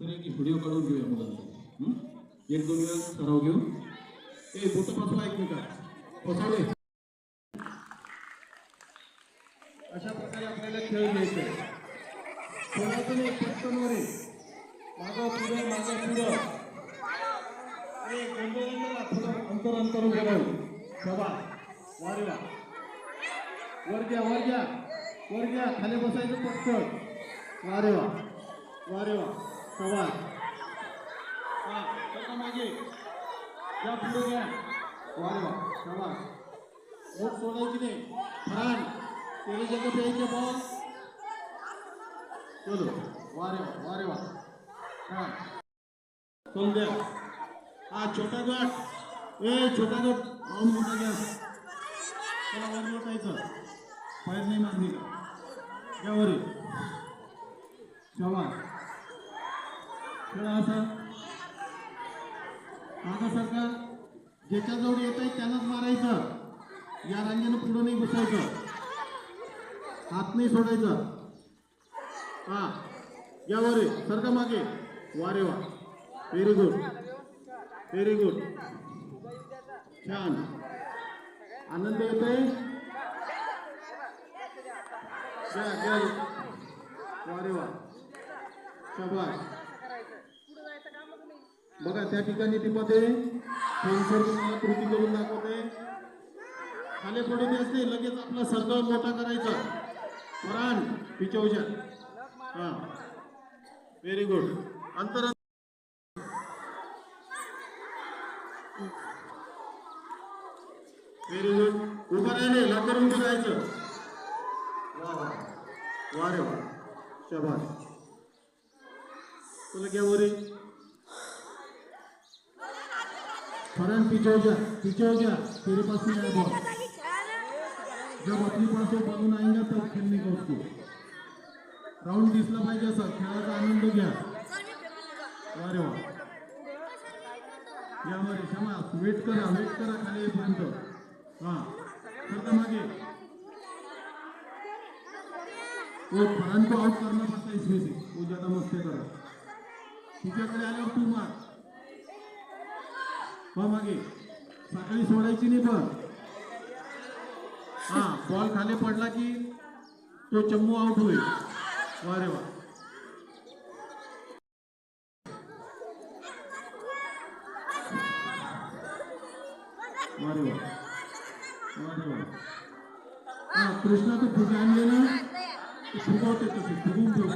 तर एक व्हिडिओ काढून घेऊया मुलांचा. एक दोन वेळा सराव घेऊ. ए बोटपासून ऐकमेका पसावे अशा प्रकारे आपल्याला खेळ घ्यायचा. आहे सोडायचं नाही पटकन वर आहे. मागं पुढं मागं पुढं. ए गोंधळ थोडं अंतर अंतर उभं राहू. सभा. वारीला वर घ्या वर घ्या वर घ्या खाली बसायचं पटकन. वारे वा वारे वा सवा हा त्याच्यामागे या पुढे घ्या वारे वा सवा बोट सोडायची नाही. फरान तेरी जगह पे एक बॉल चलो वारे वा वारे वा हा. चल द्या हा छोटा गट. ए छोटा गट. दोन मोठा घ्या त्याला वर लोटायचं. पायर नाही मारली का वर शाबास खेळा असा मागासारखा ज्याच्याजवळ येत आहे त्यालाच मारायचं. या रांगेनं पुढं नाही घुसायचं. हात नाही सोडायचं. हा या वर. सरका मागे. वारे वा. व्हेरी गुड व्हेरी गुड छान. आनंद येतोय. आहे वारे वा. शाबास. बघा त्या ठिकाणी ती मध्ये कृती करून दाखवते. खाली पडू असते लगेच आपला सर्कल मोठा करायचा. फरान पिचवच्या हा. व्हेरी गुड अंतर व्हेरी गुड उभं राहिले लवकर उभं राहायचं. वा वा. वा रे वा. शाबास. तुला घ्या वरी. फरन पिछो पिछो तेरे पास नहीं है बॉल. जब अपनी पास वो बॉल आएगा तब खेलने का उसको राउंड दिसला पाहिजे असं. खेळाचा आनंद घ्या. वा. रे वा यामध्ये क्षमा वेट करा वेट करा खाली येईपर्यंत हा. करता मागे. वो फरान को आउट करना पड़ता है इसमें से. वो ज्यादा मस्ती करा. तिच्याकडे आल्यावर तू मार. पहा मागे. सकाळी सोडायची नाही पण हा बॉल खाली पडला की तो चम्मू आउट होईल. वारे वा. वा वा. वा वा. हा कृष्णा तू फुगे आणले ना. फुगवते तसे फुगून ठेव.